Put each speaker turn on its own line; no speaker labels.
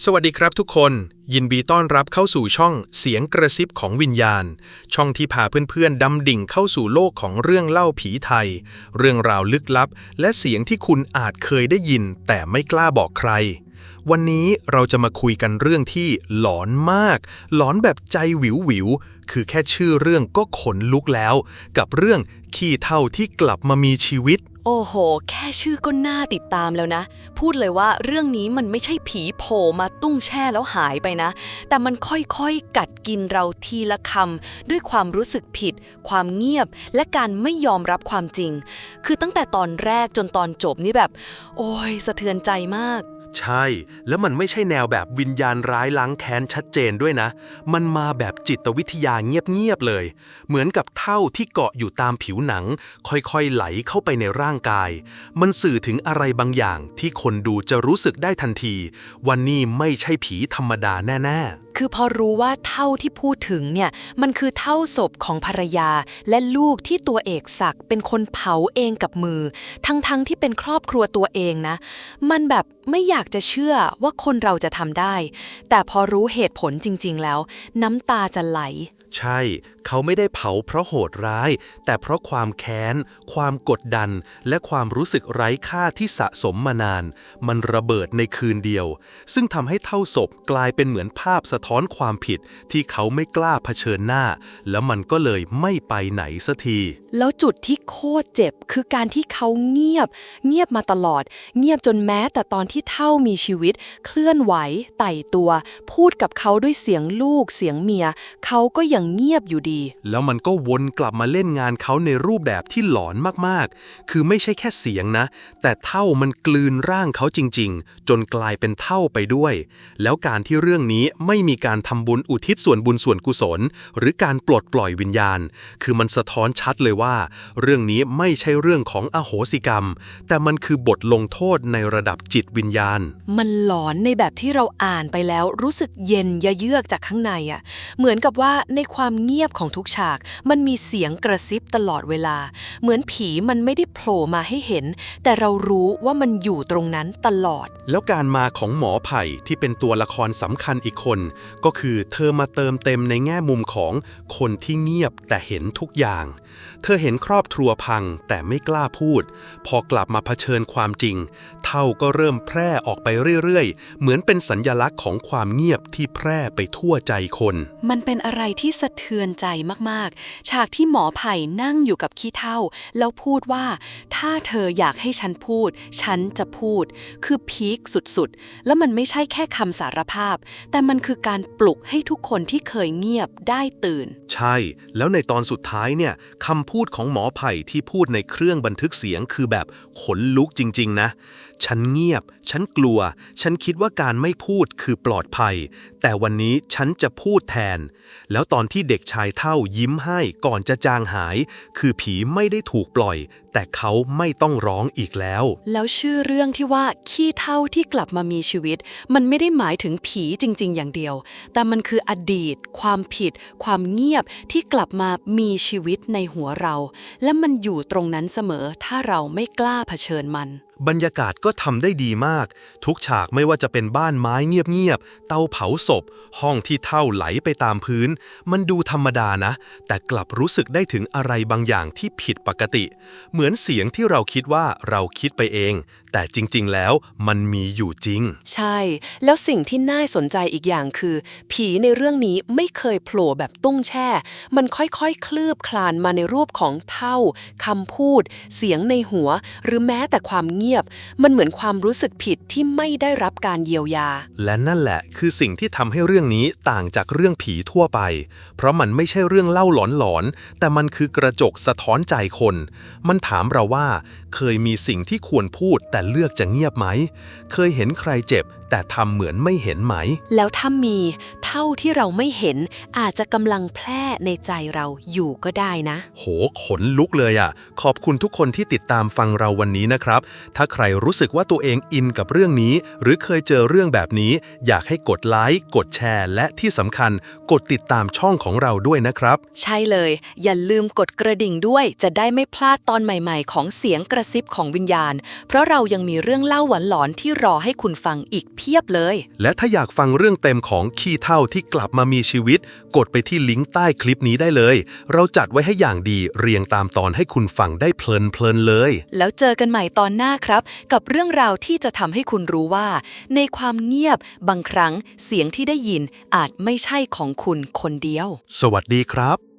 สวัสดีครับทุกคน ยินดีต้อนรับเข้าสู่ช่องเสียงกระซิบของวิญญาณ ช่องที่พาเพื่อนๆดำดิ่งเข้าสู่โลกของเรื่องเล่าผีไทย เรื่องราวลึกลับ และเสียงที่คุณอาจเคยได้ยิน แต่ไม่กล้าบอกใคร วันนี้เราจะมาคุยกันเรื่องที่หลอนมาก หลอนแบบใจหวิวหวิวคือแค่ชื่อเรื่องก็ขนลุกแล้ว กับเรื่องขี้เท่าที่กลับมามีชีวิต
โอ้โห แค่ชื่อก็น่าติดตามแล้วนะ พูดเลยว่าเรื่องนี้มันไม่ใช่ผีโผล่มาตุ้งแช่แล้วหายไปนะ แต่มันค่อยๆ กัดกินเราทีละคำด้วยความรู้สึกผิด ความเงียบ และการไม่ยอมรับความจริง คือตั้งแต่ตอนแรกจนตอนจบนี่แบบ โอ้ยสะเทือนใจมาก
ใช่ แล้วมันไม่ใช่แนวแบบวิญญาณร้ายล้างแค้นชัดเจนด้วยนะ มันมาแบบจิตวิทยาเงียบๆเลย เหมือนกับเท่าที่เกาะอยู่ตามผิวหนัง ค่อยๆไหลเข้าไปในร่างกาย มันสื่อถึงอะไรบางอย่างที่คนดูจะรู้สึกได้ทันที วันนี้ไม่ใช่ผีธรรมดาแน่ ๆ
คือพอรู้ว่าเท่าที่พูดถึงเนี่ยมันคือเท่าศพของภรรยา และลูกที่ตัวเอกศักดิ์เป็นคนเผาเองกับมือ ทั้งๆที่เป็นครอบครัวตัวเองนะ มันแบบไม่อยากจะเชื่อว่าคนเราจะทำได้ แต่พอรู้เหตุผลจริง ๆ แล้ว น้ำตาจะไหล
ใช่เขาไม่ได้เผาเพราะโหดร้าย แต่เพราะความแค้น ความกดดัน และความรู้สึกไร้ค่าที่สะสมมานาน มันระเบิดในคืนเดียว ซึ่งทำให้เท่าศพกลายเป็นเหมือนภาพสะท้อนความผิด ที่เขาไม่กล้าเผชิญหน้า แล้วมันก็เลยไม่ไปไหนสักที
แล้วจุดที่โคตรเจ็บคือการที่เขาเงียบ เงียบมาตลอด เงียบจนแม้แต่ตอนที่เท่ามีชีวิต เคลื่อนไหวไต่ตัว พูดกับเขาด้วยเสียงลูกเสียงเมีย เขาก็ยังเงียบอยู่ดี
แล้วมันก็วนกลับมาเล่นงานเขาในรูปแบบที่หลอนมากๆ คือไม่ใช่แค่เสียงนะ แต่เท่ามันกลืนร่างเขาจริง ๆ จนกลายเป็นเท่าไปด้วย แล้วการที่เรื่องนี้ไม่มีการทำบุญอุทิศส่วนบุญส่วนกุศล หรือการปลดปล่อยวิญญาณ คือมันสะท้อนชัดเลยว่า เรื่องนี้ไม่ใช่เรื่องของอโหสิกรรม แต่มันคือบทลงโทษในระดับจิตวิญญาณ
มันหลอนในแบบที่เราอ่านไปแล้วรู้สึกเย็นยะเยือกจากข้างในอะ่ะ เหมือนกับว่าในความเงียบของทุกฉาก มันมีเสียงกระซิบตลอดเวลา เหมือนผีมันไม่ได้โผล่มาให้เห็น แต่เรารู้ว่ามันอยู่ตรงนั้นตลอด
แล้วการมาของหมอไผ่ที่เป็นตัวละครสำคัญอีกคน ก็คือเธอมาเติมเต็มในแง่มุมของคนที่เงียบแต่เห็นทุกอย่าง เธอเห็นครอบครัวพังแต่ไม่กล้าพูด พอกลับมาเผชิญความจริง เท่าก็เริ่มแพร่ออกไปเรื่อยๆ เหมือนเป็นสัญญลักษณ์ของความเงียบที่แพร่ไปทั่วใจคน
มันเป็นอะไรที่สะเทือนใจมากๆ ฉากที่หมอไผ่นั่งอยู่กับขี้เท่า แล้วพูดว่า ถ้าเธออยากให้ฉันพูด ฉันจะพูด คือพีคสุดๆ แล้วมันไม่ใช่แค่คำสารภาพ แต่มันคือการปลุกให้ทุกคนที่เคยเงียบได้ตื่น
ใช่ แล้วในตอนสุดท้ายเนี่ยคำพูดของหมอไผ่ที่พูดในเครื่องบันทึกเสียงคือแบบขนลุกจริง ๆ นะ ฉันเงียบ ฉันกลัว ฉันคิดว่าการไม่พูดคือปลอดภัย แต่วันนี้ฉันจะพูดแทน แล้วตอนที่เด็กชายเท่ายิ้มให้ก่อนจะจางหาย คือผีไม่ได้ถูกปล่อย แต่เขาไม่ต้องร้องอีกแล้ว
แล้วชื่อเรื่องที่ว่าขี้เท่าที่กลับมามีชีวิต มันไม่ได้หมายถึงผีจริง ๆ อย่างเดียว แต่มันคืออดีต ความผิด ความเงียบที่กลับมามีชีวิตในหัวเรา และมันอยู่ตรงนั้นเสมอถ้าเราไม่กล้าเผชิญมัน
บรรยากาศก็ทำได้ดีมาก ทุกฉากไม่ว่าจะเป็นบ้านไม้เงียบๆเตาเผาศพ ห้องที่เท่าไหลไปตามพื้น มันดูธรรมดานะ แต่กลับรู้สึกได้ถึงอะไรบางอย่างที่ผิดปกติเหมือนเสียงที่เราคิดว่าเราคิดไปเอง แต่จริงๆ แล้วมันมีอยู่จริง
ใช่ แล้วสิ่งที่น่าสนใจอีกอย่างคือ ผีในเรื่องนี้ไม่เคยโผล่แบบตุ้งแช่ มันค่อยๆคลืบคลานมาในรูปของเท่าคำพูด เสียงในหัว หรือแม้แต่ความเงียบ มันเหมือนความรู้สึกผิดที่ไม่ได้รับการเยียวยา
และนั่นแหละคือสิ่งที่ทำให้เรื่องนี้ต่างจากเรื่องผีทั่วไป เพราะมันไม่ใช่เรื่องเล่าหลอนๆแต่มันคือกระจกสะท้อนใจคน มันถามเราว่า เคยมีสิ่งที่ควรพูดแต่เลือกจะเงียบไหม เคยเห็นใครเจ็บ แต่ทำเหมือนไม่เห็นไหม
แล้วถ้ามีเท่าที่เราไม่เห็นอาจจะกำลังแพร่ในใจเราอยู่ก็ได้นะ
โห ขนลุกเลยอะ่ะ ขอบคุณทุกคนที่ติดตามฟังเราวันนี้นะครับ ถ้าใครรู้สึกว่าตัวเองอินกับเรื่องนี้ หรือเคยเจอเรื่องแบบนี้ อยากให้กดไลค์ กดแชร์ และที่สำคัญ กดติดตามช่องของเราด้วยนะครับ
ใช่เลย อย่าลืมกดกระดิ่งด้วย จะได้ไม่พลาดตอนใหม่ ๆ ของเสียงกระซิบของวิญญาณ เพราะเรายังมีเรื่องเล่าหวานหลอนๆที่รอให้คุณฟังอีกเพียบเลย
และถ้าอยากฟังเรื่องเต็มของขี้เท่าที่กลับมามีชีวิต กดไปที่ลิงก์ใต้คลิปนี้ได้เลย เราจัดไว้ให้อย่างดีเรียงตามตอนให้คุณฟังได้เพลินๆเลย
แล้วเจอกันใหม่ตอนหน้าครับ กับเรื่องราวที่จะทำให้คุณรู้ว่า ในความเงียบบางครั้งเสียงที่ได้ยินอาจไม่ใช่ของคุณคนเดียว
สวัสดีครับ